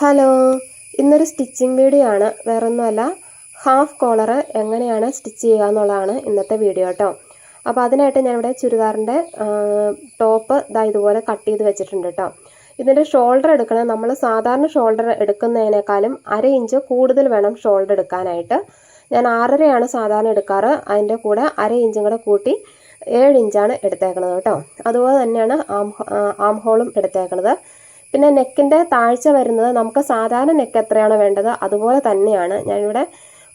Hello ഇന്നൊരു stitching video ആണ് വേറൊന്നുമല്ല ഹാഫ് കോളർ എങ്ങനെയാണ് സ്റ്റിച്ച് ചെയ്യുക എന്നുള്ളതാണ് ഇന്നത്തെ വീഡിയോ കേട്ടോ. അപ്പോൾ അതിനായിട്ട് ഞാനിവിടെ ചുരിദാറിന്റെ ടോപ്പ് ഇതാ ഇതുപോലെ കട്ട് ചെയ്ത് വെച്ചിട്ടുണ്ട് കേട്ടോ. ഇതിന്റെ ഷോൾഡർ എടുക്കണം നമ്മൾ സാധാരണ ഷോൾഡർ എടുക്കുന്നതിനേക്കാളും അര ഇഞ്ച് കൂടുതൽ വേണം ഷോൾഡർ എടുക്കാനായിട്ട്. ഞാൻ ആറരയാണ് സാധാരണ എടുക്കാറ് അതിന്റെ കൂടെ അര ഇഞ്ചും കൂടെ കൂട്ടി ഏഴ് ഇഞ്ചാണ് എടുത്തേക്കുന്നത് കേട്ടോ. അതുപോലെ തന്നെയാണ് ആം ആം ഹോളും എടുത്തേക്കുന്നത് പിന്നെ നെക്കിന്റെ താഴ്ച വരുന്നത് നമുക്ക് സാധാരണ നെക്ക് എത്രയാണ് വേണ്ടത് അതുപോലെ തന്നെയാണ്. ഞാനിവിടെ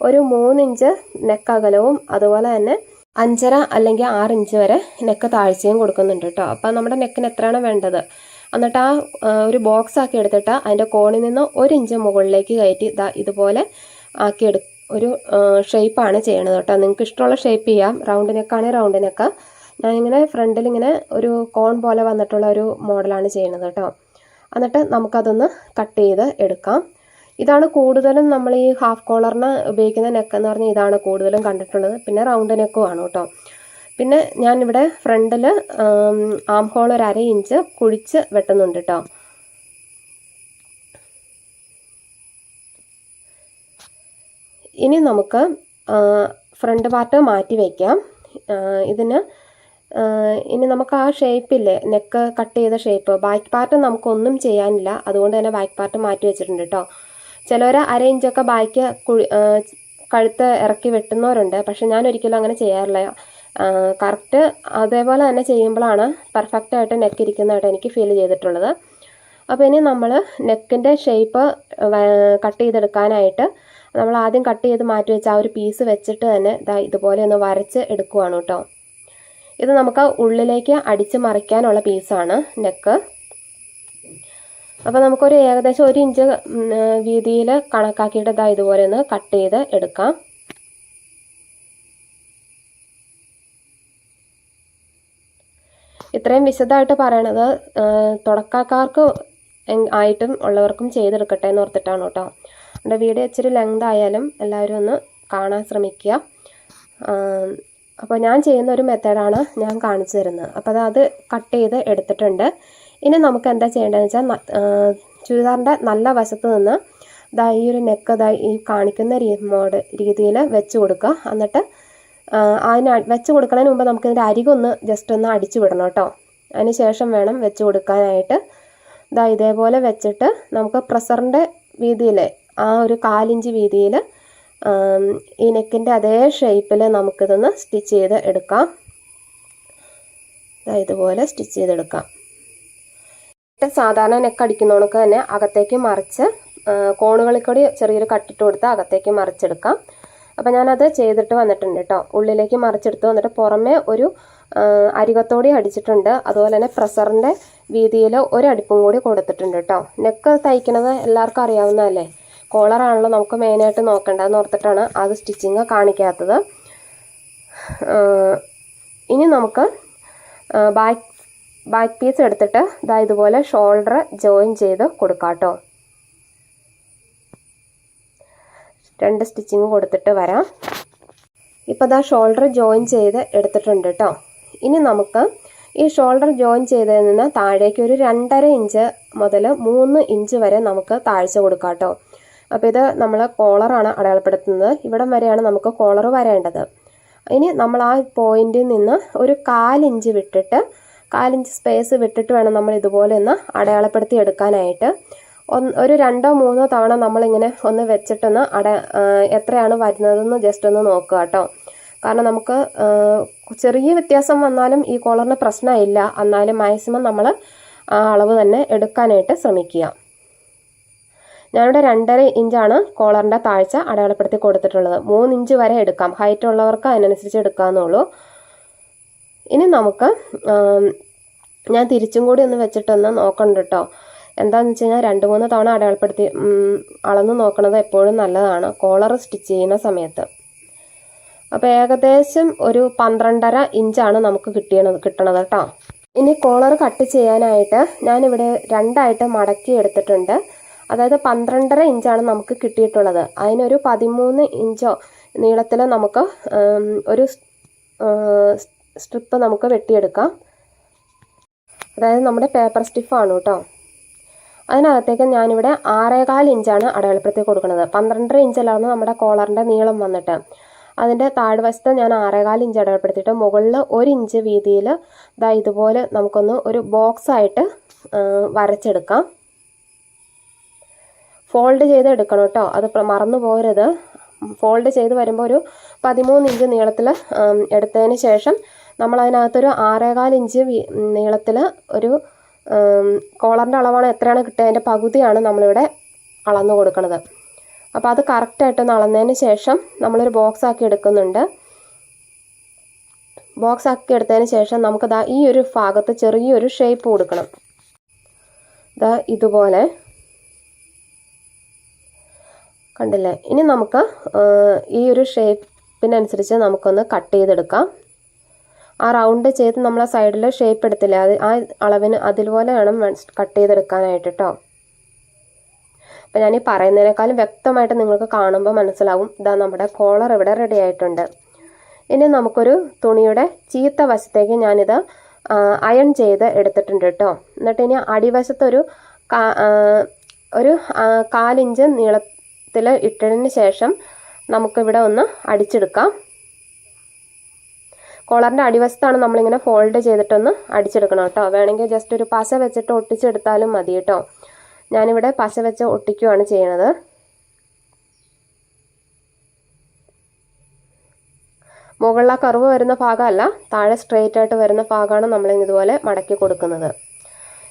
ഒരു മൂന്നിഞ്ച് നെക്ക് അകലവും അതുപോലെ തന്നെ അഞ്ചര അല്ലെങ്കിൽ ആറ് ഇഞ്ച് വരെ നെക്ക് താഴ്ചയും കൊടുക്കുന്നുണ്ട് കേട്ടോ. അപ്പം നമ്മുടെ നെക്കിന് എത്രയാണ് വേണ്ടത്? എന്നിട്ട് ആ ഒരു ബോക്സ് ആക്കി എടുത്തിട്ട് അതിന്റെ കോണിൽ നിന്ന് ഒരു ഇഞ്ച് മുകളിലേക്ക് കയറ്റി ഇതാ ഇതുപോലെ ആക്കി എടു ഒരു ഷേപ്പാണ് ചെയ്യണത് കേട്ടോ. നിങ്ങൾക്ക് ഇഷ്ടമുള്ള ഷേപ്പ് ചെയ്യാം. റൗണ്ട് നെക്കാണെങ്കിൽ റൗണ്ട് നെക്ക് ഞാനിങ്ങനെ ഫ്രണ്ടിൽ ഇങ്ങനെ ഒരു കോൺ പോലെ വന്നിട്ടുള്ള ഒരു മോഡലാണ് ചെയ്യുന്നത് കേട്ടോ. എന്നിട്ട് നമുക്കതൊന്ന് കട്ട് ചെയ്ത് എടുക്കാം. ഇതാണ് കൂടുതലും നമ്മൾ ഈ ഹാഫ് കോളറിന് ഉപയോഗിക്കുന്ന നെക്ക് എന്ന് പറഞ്ഞാൽ ഇതാണ് കൂടുതലും കണ്ടിട്ടുള്ളത്. പിന്നെ റൗണ്ട് നെക്കും ആണ് കേട്ടോ പിന്നെ ഞാനിവിടെ ഫ്രണ്ടിൽ ആം ഹോൾ ഒരു അര ഇഞ്ച് കുഴിച്ച് വെട്ടുന്നുണ്ട് കേട്ടോ ഇനി നമുക്ക് ഫ്രണ്ട് പാർട്ട് മാറ്റി വയ്ക്കാം ഇതിന് ഇനി നമുക്ക് ആ ഷേപ്പില്ലേ നെക്ക് കട്ട് ചെയ്ത ഷേപ്പ് ബാക്ക് പാർട്ട് നമുക്കൊന്നും ചെയ്യാനില്ല. അതുകൊണ്ട് തന്നെ ബാക്ക് പാർട്ട് മാറ്റി വെച്ചിട്ടുണ്ട് കേട്ടോ ചിലവർ അര ഇഞ്ചൊക്കെ ബാക്ക് കുഴി കഴുത്ത് ഇറക്കി വെട്ടുന്നവരുണ്ട്. പക്ഷെ ഞാൻ ഒരിക്കലും അങ്ങനെ ചെയ്യാറില്ല. കറക്റ്റ് അതേപോലെ തന്നെ ചെയ്യുമ്പോഴാണ് പെർഫെക്റ്റ് ആയിട്ട് നെക്ക് ഇരിക്കുന്നതായിട്ട് എനിക്ക് ഫീൽ ചെയ്തിട്ടുള്ളത്. അപ്പോൾ ഇനി നമ്മൾ നെക്കിന്റെ ഷേപ്പ് കട്ട് ചെയ്തെടുക്കാനായിട്ട് നമ്മൾ ആദ്യം കട്ട് ചെയ്ത് മാറ്റി വെച്ച ആ ഒരു പീസ് വെച്ചിട്ട് തന്നെ ഇതാ ഇതുപോലെ ഒന്ന് വരച്ച് എടുക്കുവാണ് കേട്ടോ ഇത് നമുക്ക് ഉള്ളിലേക്ക് അടിച്ച് മറിക്കാനുള്ള പീസാണ് നെക്ക് അപ്പോൾ നമുക്കൊരു ഏകദേശം ഒരു ഇഞ്ച് വീതിയിൽ കണക്കാക്കിയിട്ട് ഇതാ ഇതുപോലെ ഒന്ന് കട്ട് ചെയ്ത് എടുക്കാം. ഇത്രയും വിശദമായിട്ട് പറയണത് തുടക്കക്കാർക്ക് ആയിട്ടും ഉള്ളവർക്കും ചെയ്തെടുക്കട്ടെ എന്ന് ഓർത്തിട്ടാണ് കേട്ടോ. എന്റെ വീഡിയോ ഇച്ചിരി ലെങ്ത് ആയാലും എല്ലാവരും ഒന്ന് കാണാൻ ശ്രമിക്കുക. അപ്പോൾ ഞാൻ ചെയ്യുന്ന ഒരു മെത്തേഡാണ് ഞാൻ കാണിച്ചു തരുന്നത്. അപ്പോൾ അത് കട്ട് ചെയ്ത് എടുത്തിട്ടുണ്ട്. ഇനി നമുക്ക് എന്താ ചെയ്യേണ്ടതെന്ന് വെച്ചാൽ ചുരിദാറിന്റെ നല്ല വശത്ത് നിന്ന് ദാ ഈ ഒരു നെക്ക് ദാ ഈ കാണിക്കുന്ന മോഡ് രീതിയിൽ വെച്ച് കൊടുക്കുക. എന്നിട്ട് അതിന് വെച്ച് കൊടുക്കുന്നതിന് മുമ്പ് നമുക്ക് ഇതിന്റെ അരികൊന്ന് ജസ്റ്റ് ഒന്ന് അടിച്ചു വിടണം കേട്ടോ. അതിന് ശേഷം വേണം വെച്ച് കൊടുക്കാനായിട്ട്. ഇതാ ഇതേപോലെ വെച്ചിട്ട് നമുക്ക് പ്രസറിന്റെ വീതിയിൽ ആ ഒരു കാലിഞ്ച് വീതിയിൽ ഈ നെക്കിന്റെ അതേ ഷേപ്പിൽ നമുക്കിതൊന്ന് സ്റ്റിച്ച് ചെയ്ത് എടുക്കാം. ഇതുപോലെ സ്റ്റിച്ച് ചെയ്തെടുക്കാം സാധാരണ നെക്ക് അടിക്കുന്നവർക്ക് തന്നെ അകത്തേക്ക് മറിച്ച് കോണുകളിൽ കൂടി ചെറിയൊരു കട്ടിട്ട് കൊടുത്ത് അകത്തേക്ക് മറിച്ചെടുക്കാം. അപ്പം ഞാനത് ചെയ്തിട്ട് വന്നിട്ടുണ്ട് കേട്ടോ. ഉള്ളിലേക്ക് മറിച്ചെടുത്ത് വന്നിട്ട് പുറമേ ഒരു അരികത്തോടി അടിച്ചിട്ടുണ്ട്. അതുപോലെ തന്നെ പ്രസറിന്റെ വീതിയിൽ ഒരു കൂടി കൊടുത്തിട്ടുണ്ട് കേട്ടോ. നെക്ക് തയ്ക്കുന്നത് എല്ലാവർക്കും അറിയാവുന്നതല്ലേ? കോളറാണല്ലോ നമുക്ക് മെയിനായിട്ട് നോക്കേണ്ടതെന്ന് ഓർത്തിട്ടാണ് അത് സ്റ്റിച്ചിങ് കാണിക്കാത്തത്. ഇനി നമുക്ക് ബാക്ക് ബാക്ക് പീസ് എടുത്തിട്ട് ഇതാ ഇതുപോലെ ഷോൾഡർ ജോയിൻ ചെയ്ത് കൊടുക്കാം കേട്ടോ രണ്ട് സ്റ്റിച്ചിങ് കൊടുത്തിട്ട് വരാം. ഇപ്പോൾ ഇതാ ഷോൾഡർ ജോയിൻ ചെയ്ത് എടുത്തിട്ടുണ്ട് കേട്ടോ ഇനി നമുക്ക് ഈ ഷോൾഡർ ജോയിൻ ചെയ്തതിൽ നിന്ന് താഴേക്ക് ഒരു രണ്ടര ഇഞ്ച് മുതൽ മൂന്ന് ഇഞ്ച് വരെ നമുക്ക് താഴ്ച കൊടുക്കാം കേട്ടോ അപ്പോൾ ഇത് നമ്മൾ കോളറാണ് അടയാളപ്പെടുത്തുന്നത്. ഇവിടം വരെയാണ് നമുക്ക് കോളർ വരേണ്ടത്. ഇനി നമ്മൾ ആ പോയിന്റിൽ നിന്ന് ഒരു കാലിഞ്ച് വിട്ടിട്ട് കാലിഞ്ച് സ്പേസ് വിട്ടിട്ട് വേണം നമ്മൾ ഇതുപോലെ ഒന്ന് അടയാളപ്പെടുത്തി എടുക്കാനായിട്ട്. ഒരു രണ്ടോ മൂന്നോ തവണ നമ്മളിങ്ങനെ ഒന്ന് വെച്ചിട്ടൊന്ന് അട എത്രയാണ് വരുന്നതെന്ന് ജസ്റ്റ് ഒന്ന് നോക്കുക കേട്ടോ. കാരണം നമുക്ക് ചെറിയ വ്യത്യാസം വന്നാലും ഈ കോളറിന് പ്രശ്നമില്ല. എന്നാലും മാക്സിമം നമ്മൾ ആ അളവ് തന്നെ എടുക്കാനായിട്ട് ശ്രമിക്കുക. ഞാനിവിടെ രണ്ടര ഇഞ്ചാണ് കോളറിന്റെ താഴ്ച അടയാളപ്പെടുത്തി കൊടുത്തിട്ടുള്ളത്. മൂന്ന് ഇഞ്ച് വരെ എടുക്കാം. ഹൈറ്റ് ഉള്ളവർക്ക് അതിനനുസരിച്ച് എടുക്കാമെന്നുള്ളൂ ഇനി നമുക്ക് ഞാൻ തിരിച്ചും കൂടി ഒന്ന് വെച്ചിട്ടൊന്ന് നോക്കണ്ട കേട്ടോ എന്താണെന്ന് വെച്ച് കഴിഞ്ഞാൽ രണ്ട് മൂന്ന് തവണ അടയാളപ്പെടുത്തി അളന്ന് നോക്കണത് എപ്പോഴും നല്ലതാണ്. കോളർ സ്റ്റിച്ച് ചെയ്യുന്ന സമയത്ത്. അപ്പോൾ ഏകദേശം ഒരു പന്ത്രണ്ടര ഇഞ്ചാണ് നമുക്ക് കിട്ടിയത് കിട്ടണത് കേട്ടോ ഇനി കോളർ കട്ട് ചെയ്യാനായിട്ട് ഞാനിവിടെ രണ്ടായിട്ട് മടക്കി എടുത്തിട്ടുണ്ട്. അതായത് പന്ത്രണ്ടര ഇഞ്ചാണ് നമുക്ക് കിട്ടിയിട്ടുള്ളത്. അതിനൊരു പതിമൂന്ന് ഇഞ്ചോ നീളത്തിൽ നമുക്ക് ഒരു സ്ട്രിപ്പ് നമുക്ക് വെട്ടിയെടുക്കാം. അതായത് നമ്മുടെ പേപ്പർ സ്റ്റിഫാണ് കേട്ടോ. അതിനകത്തേക്ക് ഞാനിവിടെ ആറേകാൽ ഇഞ്ചാണ് അടയാളപ്പെടുത്തി കൊടുക്കുന്നത്. പന്ത്രണ്ടര ഇഞ്ചിലാണ് നമ്മുടെ കോളറിന്റെ നീളം വന്നിട്ട്. അതിന്റെ താഴ്വശത്ത് ഞാൻ ആറേകാൽ ഇഞ്ച് അടയാളപ്പെടുത്തിയിട്ട് മുകളിൽ ഒരു ഇഞ്ച് വീതിയിൽ ഇതാ ഇതുപോലെ നമുക്കൊന്ന് ഒരു ബോക്സായിട്ട് വരച്ചെടുക്കാം. ഫോൾഡ് ചെയ്ത് എടുക്കണം കേട്ടോ. അത് മറന്നു പോരുത് ഫോൾഡ് ചെയ്ത് വരുമ്പോൾ ഒരു പതിമൂന്ന് ഇഞ്ച് നീളത്തിൽ എടുത്തതിന് ശേഷം നമ്മൾ അതിനകത്തൊരു ആറേകാൽ ഇഞ്ച് നീളത്തിൽ ഒരു കോളറിന്റെ അളവാണ് എത്രയാണ് കിട്ടുക അതിന്റെ പകുതിയാണ് നമ്മളിവിടെ അളന്നു കൊടുക്കുന്നത് അപ്പോൾ അത് കറക്റ്റായിട്ടൊന്ന് അളന്നതിന് ശേഷം നമ്മളൊരു ബോക്സ് ആക്കി എടുക്കുന്നുണ്ട്. ബോക്സ് ആക്കി എടുത്തതിന് ശേഷം നമുക്ക് ദാ ഈ ഒരു ഭാഗത്ത് ചെറിയൊരു ഷേപ്പ് കൊടുക്കണം. ഇതാ ഇതുപോലെ. കണ്ടില്ലേ? ഇനി നമുക്ക് ഈ ഒരു ഷേപ്പിനനുസരിച്ച് നമുക്കൊന്ന് കട്ട് ചെയ്തെടുക്കാം. ആ റൗണ്ട് ചെയ്ത് നമ്മൾ ആ സൈഡിൽ ഷേപ്പ് എടുത്തില്ല? അത് ആ അളവിന് അതുപോലെ വേണം കട്ട് ചെയ്തെടുക്കാനായിട്ട് കേട്ടോ അപ്പം ഞാൻ ഈ പറയുന്നതിനേക്കാളും വ്യക്തമായിട്ട് നിങ്ങൾക്ക് കാണുമ്പോൾ മനസ്സിലാവും ഇതാ നമ്മുടെ കോളർ ഇവിടെ റെഡി ആയിട്ടുണ്ട്. ഇനി നമുക്കൊരു തുണിയുടെ ചീത്ത വശത്തേക്ക് ഞാനിത് അയൺ ചെയ്ത് എടുത്തിട്ടുണ്ട് കേട്ടോ എന്നിട്ട് ഇനി അടിവശത്തൊരു ഒരു കാലിഞ്ച് കാലിഞ്ച് നീളത്തിൽ ഇട്ടതിന് ശേഷം നമുക്കിവിടെ ഒന്ന് അടിച്ചെടുക്കാം. കോളറിന്റെ അടിവശത്താണ് നമ്മളിങ്ങനെ ഫോൾഡ് ചെയ്തിട്ടൊന്ന് അടിച്ചെടുക്കണം കേട്ടോ. വേണമെങ്കിൽ ജസ്റ്റ് ഒരു പശ വെച്ചിട്ട് ഒട്ടിച്ചെടുത്താലും മതി കേട്ടോ. ഞാനിവിടെ പശ വെച്ച് ഒട്ടിക്കുകയാണ് ചെയ്യണത്. മുകളിലെ കർവ് വരുന്ന ഭാഗമല്ല താഴെ സ്ട്രെയിറ്റ് ആയിട്ട് വരുന്ന ഭാഗമാണ് നമ്മൾ ഇതുപോലെ മടക്കി കൊടുക്കുന്നത്.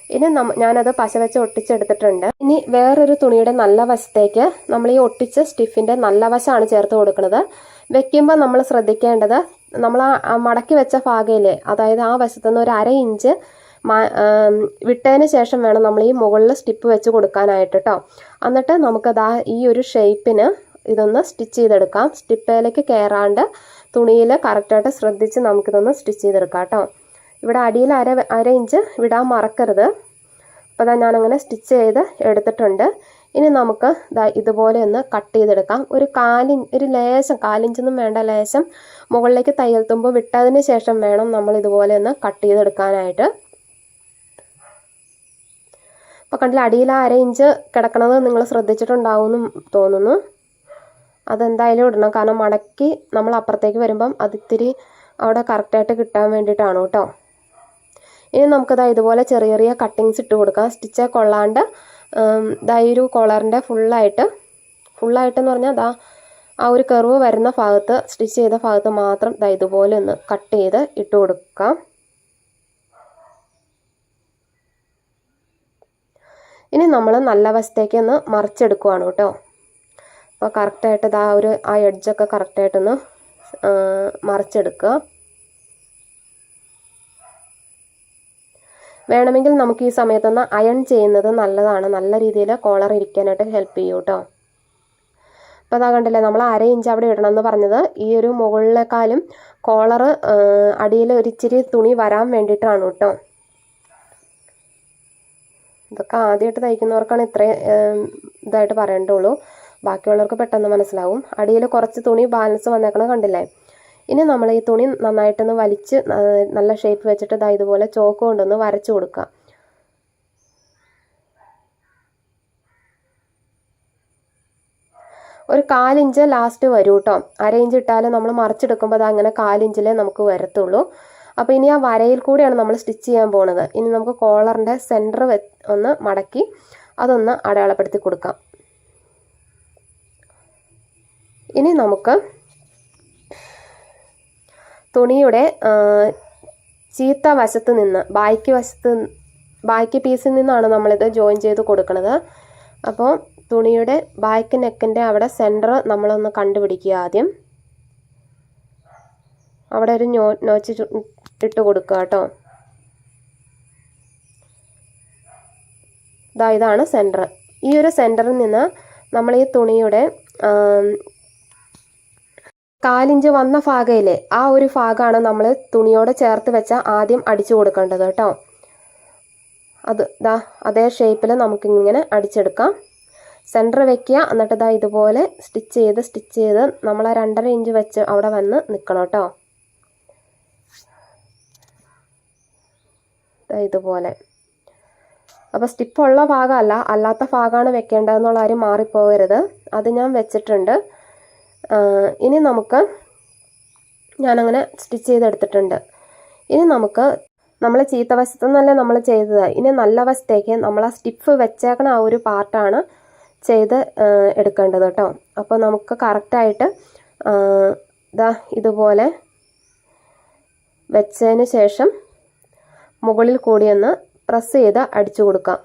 ഇനി ഞാനത് പശ വെച്ച് ഒട്ടിച്ചെടുത്തിട്ടുണ്ട്. ഇനി വേറൊരു തുണിയുടെ നല്ല വശത്തേക്ക് നമ്മൾ ഈ ഒട്ടിച്ച സ്റ്റിഫിന്റെ നല്ല വശമാണ് ചേർത്ത് കൊടുക്കുന്നത്. വെക്കുമ്പോൾ നമ്മൾ ശ്രദ്ധിക്കേണ്ടത് നമ്മൾ ആ മടക്കി വെച്ച ഭാഗയിലെ അതായത് ആ വശത്തു നിന്ന് ഒരു അര ഇഞ്ച് വിട്ടതിന് ശേഷം വേണം നമ്മൾ ഈ മുകളിൽ സ്റ്റിപ്പ് വെച്ച് കൊടുക്കാനായിട്ട് കേട്ടോ എന്നിട്ട് നമുക്കത് ഈ ഒരു ഷേപ്പിന് ഇതൊന്ന് സ്റ്റിച്ച് ചെയ്തെടുക്കാം. സ്റ്റിപ്പയിലേക്ക് കയറാണ്ട് തുണിയിൽ കറക്റ്റായിട്ട് ശ്രദ്ധിച്ച് നമുക്കിതൊന്ന് സ്റ്റിച്ച് ചെയ്തെടുക്കാം കേട്ടോ ഇവിടെ അടിയിൽ അര അര ഇഞ്ച് വിടാൻ മറക്കരുത്. അപ്പോൾ ഞാൻ അങ്ങനെ സ്റ്റിച്ച് ചെയ്ത് എടുത്തിട്ടുണ്ട്. ഇനി നമുക്ക് ഇതുപോലെ ഒന്ന് കട്ട് ചെയ്തെടുക്കാം. ഒരു കാലിൻ ഒരു ലേശം കാലിഞ്ചൊന്നും വേണ്ട ലേശം മുകളിലേക്ക് തയ്യൽ തുമ്പ് വിട്ടതിന് ശേഷം വേണം നമ്മൾ ഇതുപോലെ ഒന്ന് കട്ട് ചെയ്തെടുക്കാനായിട്ട്. അപ്പോൾ കണ്ടില്ല അടിയിൽ അര ഇഞ്ച് കിടക്കണത് നിങ്ങൾ ശ്രദ്ധിച്ചിട്ടുണ്ടാവും എന്ന് തോന്നുന്നു. അതെന്തായാലും ഇടണം. കാരണം മടക്കി നമ്മൾ അപ്പുറത്തേക്ക് വരുമ്പം അതിത്തിരി അവിടെ കറക്റ്റായിട്ട് കിട്ടാൻ വേണ്ടിയിട്ടാണ് കേട്ടോ. ഇനി നമുക്കത് ഇതുപോലെ ചെറിയ ചെറിയ കട്ടിങ്സ് ഇട്ട് കൊടുക്കാം. സ്റ്റിച്ച് കൊള്ളാണ്ട് ഇതാ ഈ ഒരു കോളറിന്റെ ഫുള്ളായിട്ട് ഫുള്ളായിട്ടെന്ന് പറഞ്ഞാൽ അതാ ആ ഒരു കർവ് വരുന്ന ഭാഗത്ത് സ്റ്റിച്ച് ചെയ്ത ഭാഗത്ത് മാത്രം ദാ ഇതുപോലെ ഒന്ന് കട്ട് ചെയ്ത് ഇട്ട് കൊടുക്കാം. ഇനി നമ്മൾ നല്ല വശത്തേക്ക് ഒന്ന് മറിച്ചെടുക്കുവാണ് കേട്ടോ. അപ്പോൾ കറക്റ്റായിട്ട് ഇതാ ഒരു ആ എഡ്ജൊക്കെ കറക്റ്റായിട്ടൊന്ന് മറിച്ചെടുക്കുക. വേണമെങ്കിൽ നമുക്ക് ഈ സമയത്തൊന്ന് അയൺ ചെയ്യുന്നത് നല്ലതാണ്. നല്ല രീതിയിൽ കോളർ ഇരിക്കാനായിട്ട് ഹെൽപ്പ് ചെയ്യും കേട്ടോ അപ്പോൾ അതാ കണ്ടില്ലേ നമ്മൾ അര ഇഞ്ച് അവിടെ ഇടണം എന്ന് പറഞ്ഞത്. ഈ ഒരു മുകളിലേക്കാളും കോളർ അടിയിൽ ഒരു ഇച്ചിരി തുണി വരാൻ വേണ്ടിയിട്ടാണ് കേട്ടോ ഇതൊക്കെ ആദ്യമായിട്ട് തയ്ക്കുന്നവർക്കാണ് ഇത്രയും ഇതായിട്ട് പറയേണ്ടുള്ളൂ ബാക്കിയുള്ളവർക്ക് പെട്ടെന്ന് മനസ്സിലാവും. അടിയിൽ കുറച്ച് തുണി ബാലൻസ് വന്നേക്കണം കണ്ടില്ലേ? ഇനി നമ്മൾ ഈ തുണി നന്നായിട്ടൊന്ന് വലിച്ച് നല്ല ഷേപ്പ് വെച്ചിട്ട് ദാ ഇതുപോലെ ചോക്ക് കൊണ്ടൊന്ന് വരച്ചു കൊടുക്കാം. ഒരു കാലിഞ്ച് ലാസ്റ്റ് വരും കേട്ടോ അര ഇഞ്ച് ഇട്ടാൽ നമ്മൾ മറിച്ചെടുക്കുമ്പോൾ അത് അങ്ങനെ കാലിഞ്ചിലേ നമുക്ക് വരത്തുള്ളൂ. അപ്പോൾ ഇനി ആ വരയിൽ കൂടിയാണ് നമ്മൾ സ്റ്റിച്ച് ചെയ്യാൻ പോണത്. ഇനി നമുക്ക് കോളറിന്റെ സെന്റർ ഒന്ന് മടക്കി അതൊന്ന് അടയാളപ്പെടുത്തി കൊടുക്കാം. ഇനി നമുക്ക് തുണിയുടെ ചീത്ത വശത്ത് നിന്ന് ബാക്കി വശത്ത് ബാക്കി പീസിൽ നിന്നാണ് നമ്മളിത് ജോയിൻ ചെയ്ത് കൊടുക്കുന്നത് അപ്പോൾ തുണിയുടെ ബാക്ക് നെക്കിന്റെ അവിടെ സെന്റർ നമ്മളൊന്ന് കണ്ടുപിടിക്കുക ആദ്യം. അവിടെ ഒരു ഞോ നോച്ച് ഇട്ട് കൊടുക്കുക കേട്ടോ. ഇതാ ഇതാണ് സെന്റർ ഈ ഒരു സെന്ററിൽ നിന്ന് നമ്മൾ ഈ തുണിയുടെ കാലിഞ്ച് വന്ന ഭാഗയിലെ ആ ഒരു ഭാഗമാണ് നമ്മൾ തുണിയോട് ചേർത്ത് വെച്ച ആദ്യം അടിച്ചു കൊടുക്കേണ്ടത് കേട്ടോ. അത് ദാ അതേ ഷേപ്പിൽ നമുക്കിങ്ങനെ അടിച്ചെടുക്കാം. സെന്റർ വെക്കുക എന്നിട്ട് ഇതാ ഇതുപോലെ സ്റ്റിച്ച് ചെയ്ത് സ്റ്റിച്ച് ചെയ്ത് നമ്മൾ ആ രണ്ടര ഇഞ്ച് വെച്ച് അവിടെ വന്ന് നിൽക്കണം കേട്ടോ. ഇതുപോലെ. അപ്പോൾ സ്റ്റിപ്പുള്ള ഭാഗമല്ല അല്ലാത്ത ഭാഗമാണ് വെക്കേണ്ടതെന്നുള്ള ആരും മാറിപ്പോകരുത്. അത് ഞാൻ വെച്ചിട്ടുണ്ട്. ഇനി നമുക്ക് ഞാനങ്ങനെ സ്റ്റിച്ച് ചെയ്തെടുത്തിട്ടുണ്ട്. ഇനി നമുക്ക് നമ്മൾ ചീത്ത വശത്തു നിന്നല്ലേ നമ്മൾ ചെയ്തത്. ഇനി നല്ല വശത്തേക്ക് നമ്മൾ ആ സ്റ്റിഫ് വെച്ചേക്കണ ആ ഒരു പാർട്ടാണ് ചെയ്ത് എടുക്കേണ്ടത് കേട്ടോ അപ്പോൾ നമുക്ക് കറക്റ്റായിട്ട് ഇതാ ഇതുപോലെ വെച്ചതിന് ശേഷം മുകളിൽ കൂടിയൊന്ന് പ്രസ് ചെയ്ത് അടിച്ചു കൊടുക്കാം.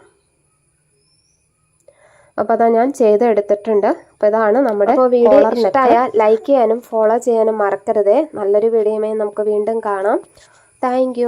അപ്പോൾ അതാ ഞാൻ ചെയ്ത് എടുത്തിട്ടുണ്ട് അപ്പോൾ ഇതാണ് നമ്മുടെ വീഡിയോ ഇഷ്ടമായ ലൈക്ക് ചെയ്യാനും ഫോളോ ചെയ്യാനും മറക്കരുതേ. നല്ലൊരു വീഡിയോയുമായി നമുക്ക് വീണ്ടും കാണാം. താങ്ക്